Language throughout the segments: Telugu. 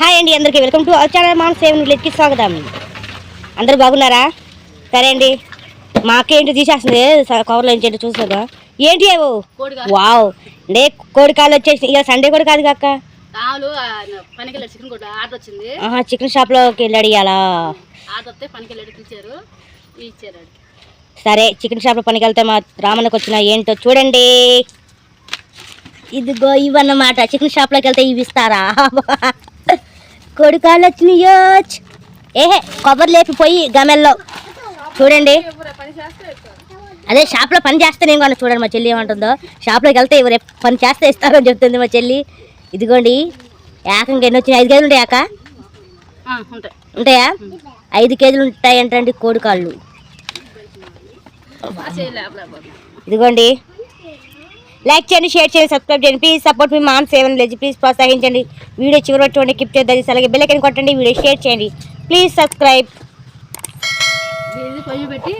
హాయ్ అండి అందరికీ welcome to our channel mom seven విలేజ్కి స్వాగతం. అందరూ బాగున్నారా? సరే అండి మా అక్క ఏంటి తీసేస్తుంది కవర్లో ఏంటి ఏంటో చూస్తుందా ఏంటి ఏవో వావ్ నే కోడి కాలు వచ్చేసి ఇక సండే కూడా కాదు కాక చికెన్ షాప్లోకి వెళ్ళాడు ఆడికి. సరే చికెన్ షాప్లో పనికి వెళ్తే మా రామన్నకు వచ్చిన ఏంటో చూడండి. ఇదిగో ఇవన్నమాట. చికెన్ షాప్లోకి వెళ్తే ఇవి ఇస్తారా? కోడి కాళ్ళు వచ్చినాయో ఏహే కొబ్బరి లేపిపోయి గమెల్లో. చూడండి. అదే షాప్లో పని చేస్తే నేను కూడా చూడండి మా చెల్లి ఏమంటుందో. షాప్లోకి వెళ్తే ఎవరు పని చేస్తే ఇస్తారని చెప్తుంది మా చెల్లి. ఇదిగోండి. ఏకంగా ఎన్ని వచ్చినాయి? ఐదు కేజీలు ఉంటాయి ఏక ఉంటాయి. ఉంటాయా? ఐదు కేజీలు ఉంటాయి ఏంటండి కోడి కాళ్ళు ఆ చేయలే అప్పుడు అప్పుడు. ఇదిగోండి. లైక్ చేయండి షేర్ చేయండి సబ్స్క్రైబ్ చేయండి. ప్లీజ్ సపోర్ట్ మీ మామ్ సేవన్ లేజ్ ప్లీజ్ ప్రోత్సహించండి. వీడియో చివరి చూడండి కిప్ చేద్దాం అలాగే బెల్ కొట్టండి వీడియో షేర్ చేయండి. ప్లీజ్ సబ్స్క్రైబ్ కలుస్తావా? పొయ్యి పెట్టి.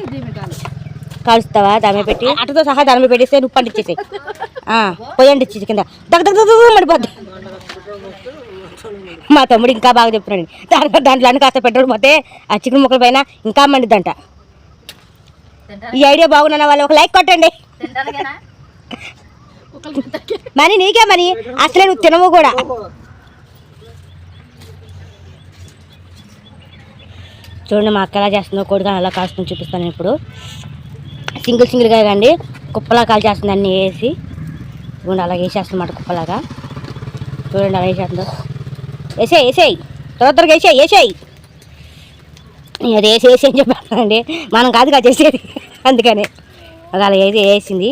కాలుస్తావా దాని పెట్టి అటుతో సహా దాని పెట్టేస్తే నువ్వు పండించేసాయి పోయండి ఇచ్చేసి కింద. దగ్గ దగ్గర మడిపోద్ది. మా తమ్ముడు ఇంకా బాగా చెప్తున్నాడు. దాంట్లో దాంట్లో కాస్త పెట్రోల్ పోతే ఆ చికెన్ ముక్కల పైన ఇంకా మండిద్దంట. ఈ ఐడియా బాగున్నా వాళ్ళు ఒక లైక్ కొట్టండి. మరి నీకే మరి అసలే నువ్వు తినవు కూడా. చూడండి మా అక్క ఎలా చేస్తుందో కొడుకు అలా కాసుకుని చూపిస్తాను ఇప్పుడు. సింగిల్ సింగిల్గా కండి కుప్పలా కాల్ చేస్తుంది అన్నీ వేసి. చూడండి అలా వేసేస్తున్నమాట కుప్పలాగా. చూడండి అలా వేసేస్తుందో. వేసేయి వేసేయి. త్వర త్వరగా వేసేయి వేసేయి. అది వేసి వేసి అని చెప్పండి మనం కాదుగా చేసేది. అందుకని. అది అలా వేసి వేసింది.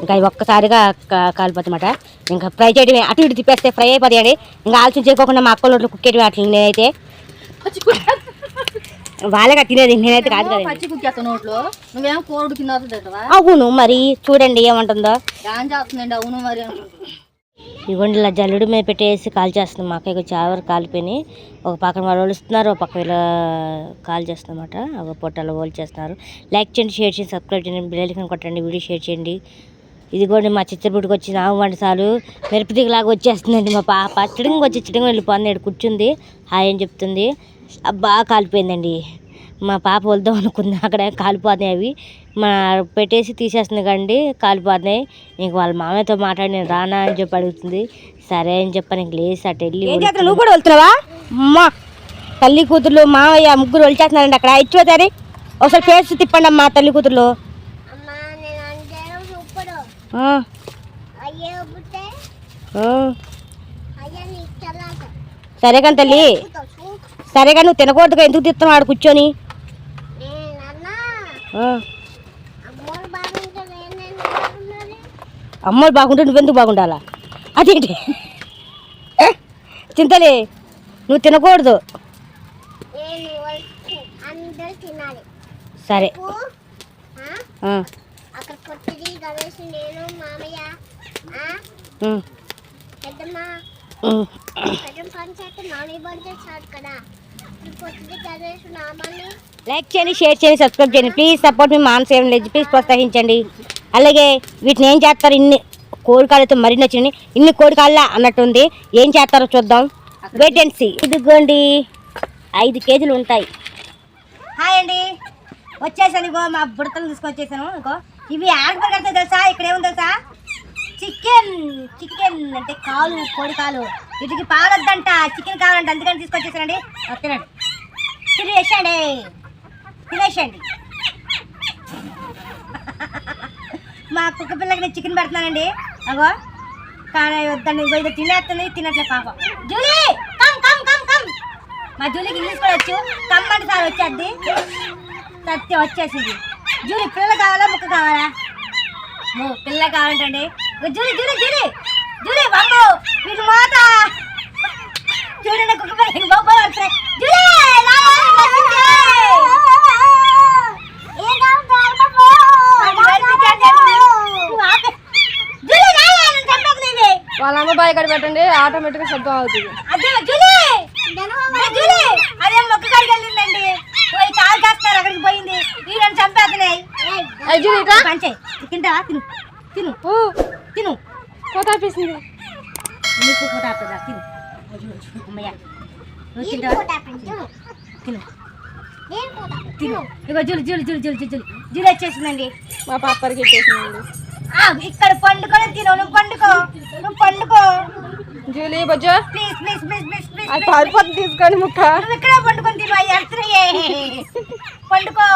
ఇంకా అవి ఒక్కసారిగా కాలిపోతుందన్నమాట ఇంకా ఫ్రై చేయడమే. అటు ఇటు తిప్పేస్తే ఫ్రై అయిపోతాయండి ఇంకా ఆలోచన చేయకోకుండా మా అక్క నోట్లో కుక్కేటివి అట్లా నేనైతే. వాళ్ళగా తినేది నేనైతే కాదు నువ్వేం కోరుడు కింద అవును మరి చూడండి ఏమంటుందో. అవును మరి. ఇవ్వండి ఇలా జల్లుడి మీద పెట్టేసి కాల్ చేస్తుంది మా అక్కయ్య చాలా వరకు కాలిపోయినాయి ఒక పక్కన వాళ్ళు ఒలుస్తున్నారు ఒక పక్క ఇలా కాల్ చేస్తున్నమాట ఒక పొట్టాలు ఓల్ చేస్తున్నారు. లైక్ చేయండి షేర్ చేయండి సబ్స్క్రైబ్ చేయండి బిల్లైకన్ కొట్టండి వీడియో షేర్ చేయండి. ఇదిగోండి మా చిచ్చరపుడికి వచ్చిన ఆవు వంట సాలు మిరపతిలాగా వచ్చేస్తుందండి మా పాప చిడంగా వచ్చి చిడంగా వెళ్ళిపోతుంది ఇక్కడ కూర్చుంది. హాయ్ అని చెప్తుంది. అబ్బా కాలిపోయిందండి. మా పాప వద్దాం అనుకుంది. అక్కడ కాలిపోతున్నాయి అవి. మా పెట్టేసి తీసేస్తుంది కండి కాలిపోతున్నాయి. ఇంక వాళ్ళ మామయ్యతో మాట్లాడి నేను రానా అని చెప్పి అడుగుతుంది. సరే అని చెప్పి నీకు లేసి అటు వెళ్ళి నువ్వు కూడా వెళ్తున్నావా? అమ్మా తల్లి కూతుర్లు మావయ్య ముగ్గురు వెళ్ళిచేస్తున్నారండి అక్కడ. ఇచ్చిపోతారు ఒకసారి ఫేస్ తిప్పండి అమ్మా తల్లి కూతుర్లు. సరే కానీ తల్లి సరే కానీ నువ్వు తినకూడదుగా ఎందుకు తిస్తున్నావు ఆడు కూర్చొని. అమ్మోడు బాగుంటే నువ్వెందుకు బాగుండాలా? అదేంటి? చింతలే నువ్వు తినకూడదు. సరే. గణేష్ నేను మామయ్య. పెద్దమ్మ. లైక్ చేయండి షేర్ చేయండి సబ్స్క్రైబ్ చేయండి. ప్లీజ్ సపోర్ట్ మీ మాన్ సేవన్ లేదు ప్లీజ్ ప్రోత్సహించండి. అలాగే వీటిని ఏం చేస్తారు? ఇన్ని కోడికాళ్ళతో మరిన్ని వచ్చినాయి ఇన్ని కోడికాళ్ళ అన్నట్టుంది. ఏం చేస్తారో చూద్దాం. వెయిట్ అండ్ సీ ఇదిగోండి. ఐదు కేజీలు ఉంటాయి. హాయ్ అండి. వచ్చేసాను ఇగో మా బుడతలు తీసుకొచ్చేసాను. ఇగో. ఇవి ఆడపడి తెలుసా? ఇక్కడ ఏముంది తెలుసా? చికెన్ చికెన్ అంటే కాలు కోడి కాలు. వీటికి పాలొద్దంట చికెన్ కావాలంట. అందుకని తీసుకొచ్చేసానండి. తినండి. తినేసండి తినేసండి మా కుక్క పిల్లకి నేను చికెన్ పెడుతున్నానండి. అగో కానీ వద్దండి. ఇంకో ఇది తినేస్తుంది తినట్లే పాపం. Julie come come come come. మా జూలీకి ఇంగ్లీష్ కూడా వచ్చు. కమ్ అంటే సార్ వచ్చేది సత్యం వచ్చేసింది. జూలీ పిల్ల కావాలా? ముక్క కావాలా? పిల్ల కావాలంటండి. Julie Julie Julie. జూలీ బాబు వీటి మోత చూడండి కుక్క బాబు నన్ను చంపేస్తుంది ఇది. వాళ్ళ అమ్మ బాయ్ కడ పెట్టండి ఆటోమేటిక్గా శబ్దం అవుతుంది. అదే జూలీ. అదే మొక్క కాడికి వెళ్ళిందండి. పోయి కాలు కాస్తారు అక్కడికి చంపేస్తున్నాయి అయ్యి ఇట్లా పంచే తింటావా తిను తిను తిను కోత ఆపేసింది నీకు కూడా ఆపుతుందా తిను అమ్మయ్య నువ్వు నేను తింటావా? కూడా తిను. తిను నేను కూడా తిను ఇగో జులు జులు జులు జులు జులు జులు జులు వచ్చేసిందండి మా పాప పరిగెట్టేసింది ఆ, ఇక్కడ పండుకొని తిను నువ్వు పండుకో నువ్వు పండుకో Julie బొజ్జో please please please please please అది పారిపోతుంది తీసుకొని ముక్క నువ్వు ఇక్కడ పండుకొని తిను అయ్యి అర్థమయ్యే పండుకో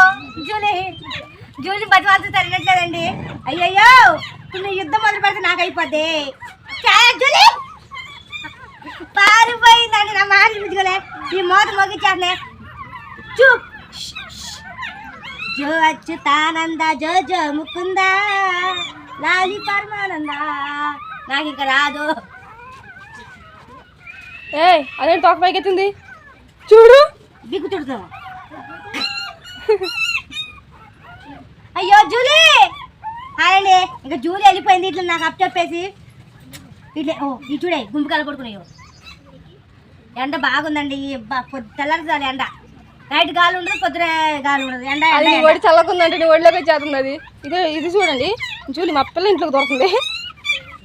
జూలీ జూలీ బతివాల్సి తరగట్లేదండి అయ్యయ్యో నువ్వు యుద్ధం మొదలు పెడితే నాకు అయిపోద్ది జూలీ! పారిపోయిందండి నా మాట విడుదలే ఈ మోత మోగించేస్తున్నాయి. చూప్! జో అచ్యుతానంద జో జో ముకుంద లాలి పరమానంద. నాకు ఇంకా రాదు. ఏ అదే తోక పైకి ఎత్తింది చూడు. బిగ్గు తుడుతాం అయ్యో జూలీ! హాయ్ అండి ఇంకా జూలీ వెళ్ళిపోయింది. ఇట్లా నాకు అప్ చెప్పేసి. ఇట్లా ఓ ఇది చూడే గుంపు కలపడుకున్నాయో ఎండ బాగుందండి. తెల్లారుతుంది ఎండ. నైట్ గాలి ఉండదు పొద్దున గాలి ఉండదు. ఎండ. ఒడి చల్లకుందంటే నీ ఒడిలోకి అది. ఇది ఇది చూడండి. జూలీ మా పిల్ల ఇంట్లోకి దొరుకుతుంది.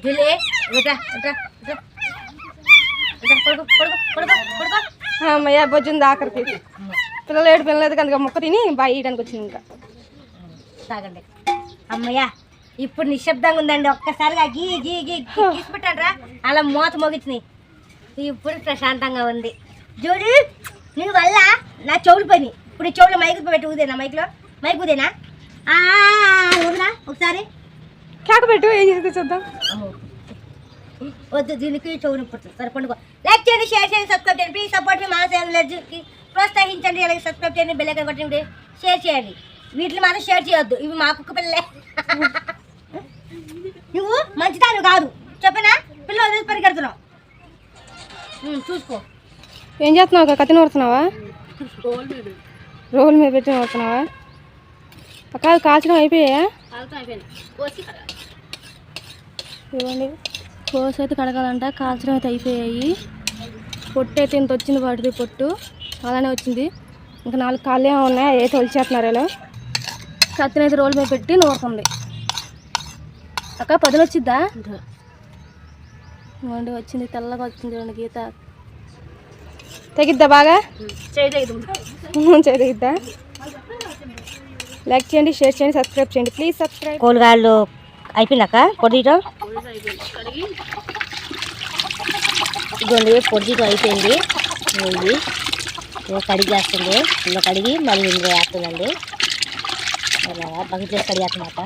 జూలీ అమ్మయ్య బొజ్జుంది ఆఖరికి పిల్లలు ఏడు పిల్లలేదు కనుక మొక్క తిని బాగా ఇయడానికి వచ్చింది ఇంకా. తాగండి. అమ్మయ్యా ఇప్పుడు నిశ్శబ్దంగా ఉందండి. ఒక్కసారిగా గీ గీ గీ గీసి పెట్టండ్రా అలా మూత మోగించినాయి. ఇప్పుడు ప్రశాంతంగా ఉంది. చూడు నీ వల్ల నా చెవులు పోయినాయి. ఇప్పుడు చెవులు మైక్ పెట్టి ఊదేనా? మైక్లో మైక్ ఊదేనా? ఆ, ఊదరా ఒకసారి. కేక పెట్టు ఏం చేస్తే చూద్దాం. వద్దు దీనికి చెవులు పుడుతుంది సరే పండుగ లైక్ చేయండి షేర్ చేయండి సబ్స్క్రైబ్ చేయండి. ప్లీజ్ సపోర్ట్ మీ ఎనర్జీకి ప్రోత్సహించండి. అలాగే సబ్స్క్రైబ్ చేయండి బెల్ ఐకాన్ కొట్టండి. షేర్ చేయండి. వీటిని మాత్రం షేర్ చేయొద్దు. ఇవి మా కుక్క పిల్లలే. నువ్వు మంచిదాను కాదు. చెప్పనా? పిల్లలు వదిలేసి పరిగెడుతున్నావు? చూసుకో. ఏం చేస్తున్నావు అక్క? కత్తి నూరుతున్నావా రోల్ మీద పెట్టి వస్తున్నావా అక్క కాల్చడం అయిపోయా ఇవ్వండి. కోసి అయితే కడగాలంట. కాల్చడం అయితే అయిపోయాయి. పొట్టు అయితే ఇంత వచ్చింది వాటిది పొట్టు. అలానే వచ్చింది. ఇంకా నాలుగు కాళ్ళు ఉన్నాయి. అయితే వచ్చేస్తున్నారు ఇలా. కత్తిని అయితే రోల్ మీద పెట్టి నూరుతుంది. అక్క పదులు వచ్చిద్దా? ఇవ్వండి వచ్చింది తెల్లగా వచ్చింది చూడండి గీత. తెగిద్దా బాగా? తెగిద్దా. లైక్ చేయండి షేర్ చేయండి సబ్స్క్రైబ్ చేయండి. Please subscribe. కోలుగాళ్ళు అయిపోయిందాక పొడిటం ఇదిగోండి పొడిటం అయిపోయింది. ఇది ఇదిగో కడిగేస్తుంది ఇలా కడిగి మళ్ళీ ఇందులో వేస్తుందండి అలా బకెట్ వేసి కడిగేస్తున్నమాట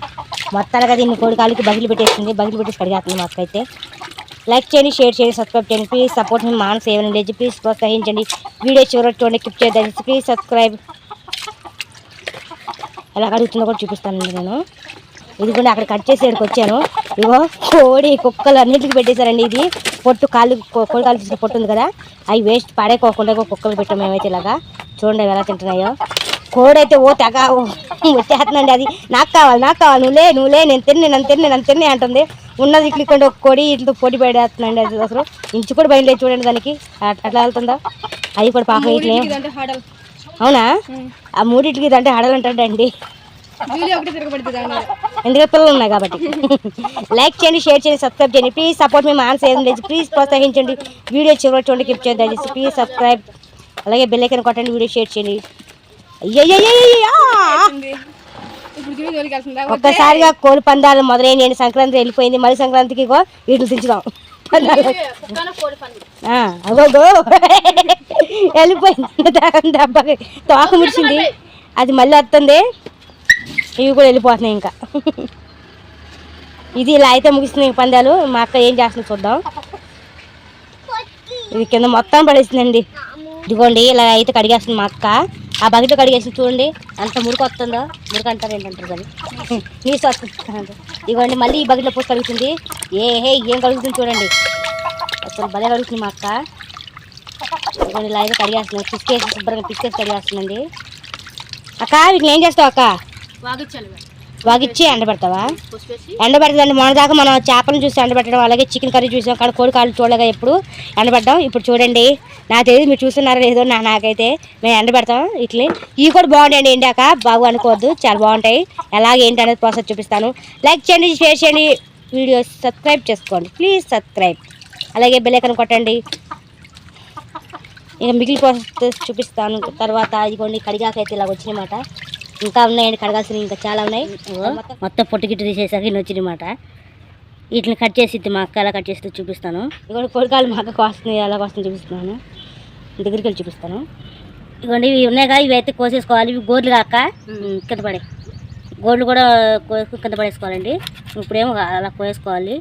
మొత్తాలుగా దీన్ని కోడి కాలికి బగిలి పెట్టేస్తుంది బగిలి పెట్టేసి కడిగేస్తుంది మాకైతే. అయితే లైక్ చేయండి షేర్ చేయండి సబ్స్క్రైబ్ చేయండి. ప్లీజ్ సపోర్ట్ మీ మాన్స్ ఏమైనా లేదు ప్లీజ్ ప్రోత్సహించండి. వీడియో చివరి చూడండి క్లిప్ చేద్దాం ప్లీజ్ సబ్స్క్రైబ్ ఎలా కడుగుతుందో కూడా చూపిస్తానండి నేను. ఇదిగోండి అక్కడ కట్ చేసి ఇక్కడికి వచ్చాను. ఇగో కోడి కుక్కలు అన్నింటికి పెట్టేశారండి ఇది. పొట్టు కాళ్ళు కోడి కాళ్ళు తీసిన పొట్టు ఉంది కదా. అవి వేస్ట్ పాడేకోకుండా కుక్కలు పెట్టాం మేమైతే ఇలాగా. చూడండి ఎలా తింటున్నాయో. కోడి అయితే ఓ తెగ ఓ వచ్చేస్తుందండి అది. నాకు కావాలి నాకు కావాలి. నువ్వులే నువ్వులే నేను తిన్నే నన్ను తిన్నే నన్ను తిన్నే అంటుంది. ఉన్నది ఇక్కడ ఒక కోడి ఇట్లా పొడి పడేస్తుందండి అది అసలు. ఇంచు కూడా బయలుదేరి చూడండి దానికి. అట్- అట్లా వెళ్తుందా? అవి కూడా పాపం ఇట్లే. అవునా? ఆ మూడింటికి అంటే మీద. ఎందుకంటే పిల్లలు ఉన్నాయి కాబట్టి. లైక్ చేయండి షేర్ చేయండి సబ్స్క్రైబ్ చేయండి. ప్లీజ్ సపోర్ట్ మీ మాన్స్ ఏం లేదు. ప్లీజ్ ప్రోత్సహించండి. వీడియో చివరి చూడండి చేయండి. దయచేసి ప్లీజ్ సబ్స్క్రైబ్ అలాగే బెల్ ఐకాన్ కొట్టండి వీడియో షేర్ చేయండి. ఒక్కసారిగా కోడి పందాలు మొదలైన సంక్రాంతి వెళ్ళిపోయింది. మళ్ళీ సంక్రాంతికి వీటిని ఆ, అగోగో వెళ్ళిపోయింది. దెబ్బకి తోక ముడిచింది. అది మళ్ళీ వస్తుంది. ఇవి కూడా వెళ్ళిపోతున్నాయి ఇంకా. ఇది ఇలా అయితే ముగిస్తున్నాయి పందాలు. మా అక్క ఏం చేస్తుంది చూద్దాం. ఇది కింద మొత్తం పడేసిందండి. ఇదిగోండి ఇలా అయితే కడిగేస్తుంది మా అక్క. ఆ బకెట్ కడిగేసి చూడండి అంత మురికి వస్తుందో? మురికి అంటారు ఏంటంటారు కానీ. నీసు వస్తుంది ఇవ్వండి మళ్ళీ ఈ బకెట్లో పోసి కడుగుతుంది. ఏ హే ఏం కడుగుతుంది చూడండి. అసలు భలే కడుగుతుంది మా అక్క. ఇవ్వండి ఇలా అయితే కడిగేస్తున్నాం. పిసికేసి శుభ్రంగా పిసికేసి కడిగేస్తుందండి అక్క వీటిని ఏం చేస్తావు అక్క? వాగిచ్చి ఎండబెడతావా పసుపేసి ఎండబెడతాండి మొన్న దాకా మనం చేపలను చూసి ఎండబెట్టడం అలాగే చికెన్ కర్రీ చూసాం కానీ కోడి కాళ్ళు చూడగా ఎప్పుడు ఎండబెట్టాం ఇప్పుడు చూడండి నాకు తెలియదు మీరు చూస్తున్నారో లేదో నా నాకైతే మేము ఎండబెడతాం ఇట్లే. ఇవి కూడా బాగుంటాయండి ఎండాక. బాగు అనుకోవద్దు చాలా బాగుంటాయి. ఎలాగ ఏంటి అనేది ప్రాసెస్ చూపిస్తాను. లైక్ చేయండి షేర్ చేయండి. వీడియో సబ్స్క్రైబ్ చేసుకోండి. ప్లీజ్ సబ్స్క్రైబ్ అలాగే బెల్లైకన్ కొట్టండి. ఇక మిగిలి ప్రాసెస్ చూపిస్తాను. తర్వాత ఇదిగోండి కడిగాకైతే ఇలా వచ్చినాయన్నమాట. ఇంకా ఉన్నాయండి కడగాల్సినవి ఇంకా చాలా ఉన్నాయి. మొత్తం పొట్టు గిట్టు తీసేసాక ఇన్ని వచ్చినాయన్నమాట వీటిని కట్ చేసి మా అక్క ఎలా కట్ చేస్తే చూపిస్తాను. ఇదిగోండి కొడుకాలు మా అక్క వస్తుంది ఎలా వస్తుంది చూపిస్తున్నాను. దగ్గరికి వెళ్ళి చూపిస్తాను. ఇదిగోండి ఇవి ఉన్నాయి కదా ఇవి అయితే కోసేసుకోవాలి ఇవి గోర్లు కాక కింద పడే గోర్లు కూడా కోసుకుని కింద పడేసుకోవాలండి. ఇప్పుడేమో అలా కోసుకోవాలి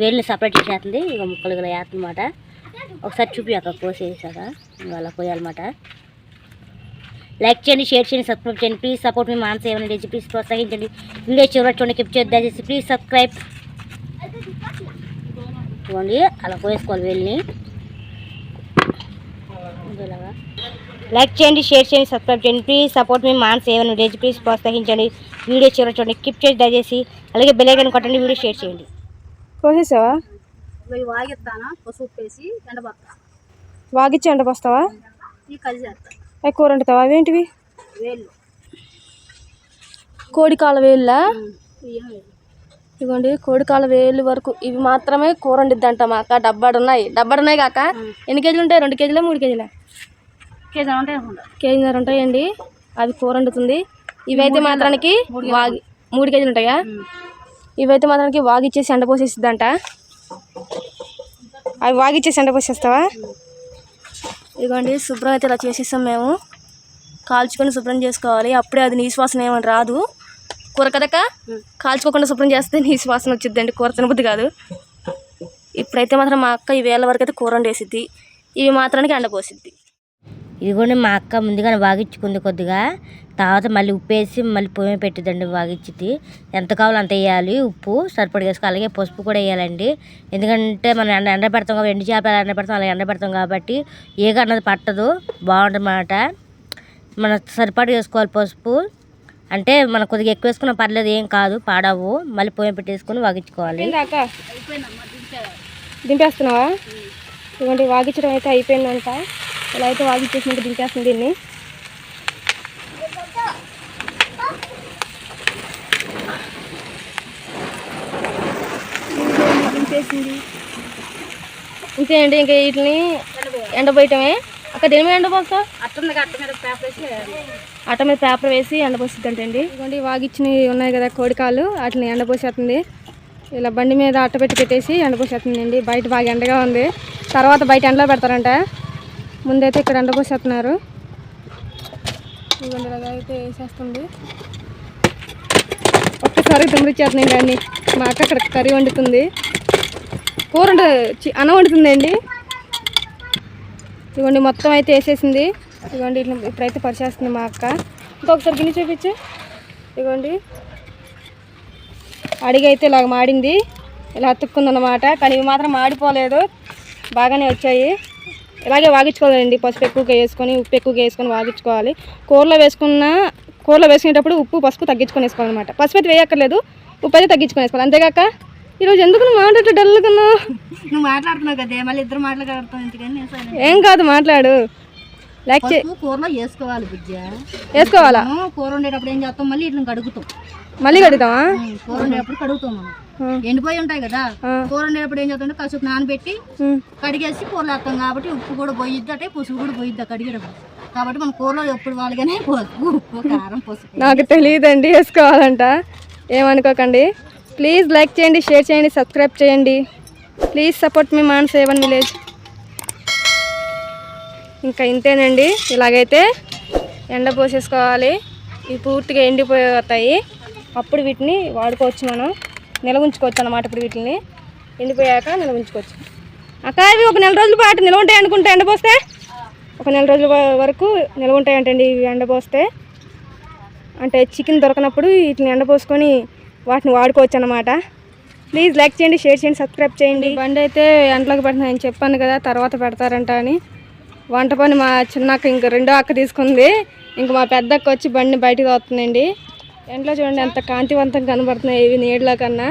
వేళ్ళు సపరేట్ చేసేస్తుంది ఇక ముక్కలు ఇలా వేస్తుందన్నమాట ఒకసారి చూపి అక్కడ కోసేసాక ఇంకా అలా కోయాలన్నమాట. లైక్ చేయండి షేర్ చేయండి సబ్స్క్రైబ్ చేయండి. ప్లీజ్ సపోర్ట్ మీ మానస ఏమైనా చేసి ప్లీజ్ ప్రోత్సహించండి. వీడియో చివరి చూడండి కిప్ చేద్దాం దయచేసి ప్లీజ్ సబ్స్క్రైబ్ ఇవ్వండి అలా కోసుకోవాలి వేళ్ళని. ఇలాగా లైక్ చేయండి షేర్ చేయండి సబ్స్క్రైబ్ చేయండి. ప్లీజ్ సపోర్ట్ మీ మాన్స్ ఏమైనా డేజ్ ప్లీజ్ ప్రోత్సహించండి. వీడియో చివరి చూడండి కిప్ చేసి దయచేసి. అలాగే బెల్లైకన్ కొట్టండి వీడియో షేర్ చేయండి. కోసేసావా? వాగిస్తాను పసుపు వేసి ఎండబోతా వాగిచ్చి ఎండపోస్తావా ఈ కలిసి చేస్తా అవి కూర వండుతావా? అవేంటివి? వేళ్ళు. కోడి కాల వేళ్ళా ఇదిగోండి కోడి కాల వేలు వరకు ఇవి మాత్రమే కూర వండిద్ది అంట మా అక్క ఉన్నాయి డబ్బాడు ఉన్నాయి కాక ఎన్ని కేజీలు ఉంటాయి? రెండు కేజీలా మూడు కేజీలా? కేజీ కేజీన్నర ఉంటాయండి. అవి కూర వండుతుంది. ఇవైతే మాత్రానికి వాగి మూడు కేజీలు ఉంటాయా? ఇవైతే మాత్రానికి వాగిచ్చేసి ఎండపోసేసిద్దంట. అవి వాగిచ్చేసి ఎండపోసేస్తావా? ఇదిగోండి శుభ్రం అయితే ఇలా చేసేస్తాం మేము. కాల్చుకొని శుభ్రం చేసుకోవాలి. అప్పుడే అది నీసు వాసన ఏమని రాదు. కూర కదక కాల్చుకోకుండా శుభ్రం చేస్తే నీసు వాసన వచ్చిద్దండి. కూర తినబుద్ది కాదు. ఇప్పుడైతే మాత్రం మా అక్క ఈ వేళ వరకు అయితే కూర వండేసిద్ది. ఇవి మాత్రానికి ఎండపోసిద్ది. ఇదిగోండి మా అక్క ముందుగానే వాగించుకుంది కొద్దిగా. తర్వాత మళ్ళీ ఉప్పు వేసి మళ్ళీ పొయ్యి పెట్టిందండి వాగించింది ఎంత కావాలో అంత వేయాలి ఉప్పు సరిపడి వేసుకోవాలి అలాగే పసుపు కూడా వేయాలండి. ఎందుకంటే మనం ఎండ ఎండ పెడతాం కాబట్టి ఎండు చేపలు ఎండ పెడతాం అలాగే ఎండ పెడతాం కాబట్టి ఏగ అన్నది పట్టదు బాగుంటుందన్నమాట మన సరిపడి వేసుకోవాలి పసుపు. అంటే మనం కొద్దిగా ఎక్కువ వేసుకున్నా పర్లేదు ఏం కాదు పాడవు. మళ్ళీ పొయ్యి పెట్టేసుకొని వాగించుకోవాలి దింపేస్తున్నావా? ఇదిగోండి వాగించడం అయితే అయిపోయిందంట. ఇలా అయితే వాగించేసినట్టు దింపేస్తుంది దీన్ని. దింపేసింది. ఇంకేంటి ఇంకా వీటిని ఎండబోయటమే? అక్క దేని మీద ఎండపోస్తావు అట్టుంది అట్ట మీద పేపర్ వేసి. అట్ట మీద పేపర్ వేసి ఎండపోసిద్దంటండి ఇదిగోండి వాగిచ్చినవి ఉన్నాయి కదా కోడికాలు వాటిని ఎండపోసేస్తుంది ఇలా బండి మీద అట్ట పెట్టి పెట్టేసి ఎండపోసేస్తుందండి బయట బాగా ఎండగా ఉంది. తర్వాత బయట ఎండలో పెడతారంట. ముందైతే ఇక్కడ ఎండపోసేస్తున్నారు ఇదిగోండి ఇలాగ అయితే వేసేస్తుంది. ఒక్కసారి తుమ్మిచ్చేస్తున్నాయి కానీ మా అక్క అక్కడ కర్రీ వండుతుంది. కూర చి- అన్నం వండుతుందండి. ఇదిగోండి మొత్తం అయితే వేసేసింది. ఇదిగోండి ఇట్లా ఇప్పుడైతే పరిచేస్తుంది మా అక్క. ఇంకొకసారి గిన్నె చూపించు. ఇదిగోండి. అడిగి అయితే ఇలాగ మాడింది. ఇలా అతుక్కుందన్నమాట. కానీ ఇవి మాత్రం మాడిపోలేదు. బాగానే వచ్చాయి. ఇలాగే వాగించుకోవాలండి. పసుపు ఎక్కువగా వేసుకొని ఉప్పు ఎక్కువగా వేసుకొని వాగించుకోవాలి. కూరలో వేసుకున్న కూరలో వేసుకునేటప్పుడు ఉప్పు పసుపు తగ్గించుకొని వేసుకోవాలన్నమాట. పసుపు అయితే వేయక్కర్లేదు ఉప్పు అయితే తగ్గించుకొని వేసుకోవాలి. అంతేగాక ఈరోజు ఎందుకు నువ్వు మాట్లాడటం డల్గా నువ్వు మాట్లాడుతున్నావు కదే మళ్ళీ ఇద్దరు మాట్లాడతాం ఎందుకని నేను సైలెంట్. ఏం కాదు మాట్లాడు. లైక్ కూరలో వేసుకోవాలి బుజ్జ. వేసుకోవాలా? కూర వండేటప్పుడు ఏం చేస్తాం? మళ్ళీ ఇట్లా కడుగుతాం. మళ్ళీ కడుగుతావా? కూర వండేటప్పుడు కడుగుతాం మనం. ఆ. ఎండిపోయి ఉంటాయి కదా. కూర వండేటప్పుడు ఏం చేస్తాం కాసేపు నానబెట్టి. కడిగేసి కూరలు వేస్తాం కాబట్టి ఉప్పు కూడా పోయిద్ది అంటే పసుపు కూడా పోయిద్ది కడిగేటప్పుడు. కాబట్టి మన కూరలో ఎప్పుడు వాళ్ళగానే పసుపు ఉప్పు కారం పసుపు. నాకు తెలియదండి వేసుకోవాలంట. ఏమనుకోకండి. ప్లీజ్ లైక్ చేయండి షేర్ చేయండి సబ్స్క్రైబ్ చేయండి. ప్లీజ్ సపోర్ట్ మీ మాన్ సేవన్ విలేజ్. ఇంకా ఇంతేనండి. ఇలాగైతే ఎండ పోసేసుకోవాలి. ఇవి పూర్తిగా ఎండిపోతాయి. అప్పుడు వీటిని వాడుకోవచ్చు మనం. నిల్వ ఉంచుకోవచ్చు అన్నమాట ఇప్పుడు వీటిని. ఎండిపోయాక నిల్వ ఉంచుకోవచ్చు అక్క ఇవి ఒక నెల రోజుల పాటు నిల్వ ఉంటాయి అనుకుంటే ఎండపోస్తే ఒక నెల రోజుల వరకు నిల్వ ఉంటాయంటండి ఇవి ఎండపోస్తే అంటే చికెన్ దొరకనప్పుడు వీటిని ఎండపోసుకొని వాటిని వాడుకోవచ్చు అన్నమాట ప్లీజ్ లైక్ చేయండి షేర్ చేయండి సబ్స్క్రైబ్ చేయండి. బండి అయితే ఎండలోకి పెడుతున్నాయని చెప్పాను కదా తర్వాత పెడతారంట అని. వంట పని మా చిన్నక్క ఇంక రెండో అక్క తీసుకుంది. ఇంక మా పెద్ద అక్క వచ్చి బండి బయటకు వస్తుందండి ఎండలో చూడండి ఎంత కాంతివంతంగా కనబడుతున్నాయి ఇవి నీడలో కన్నా.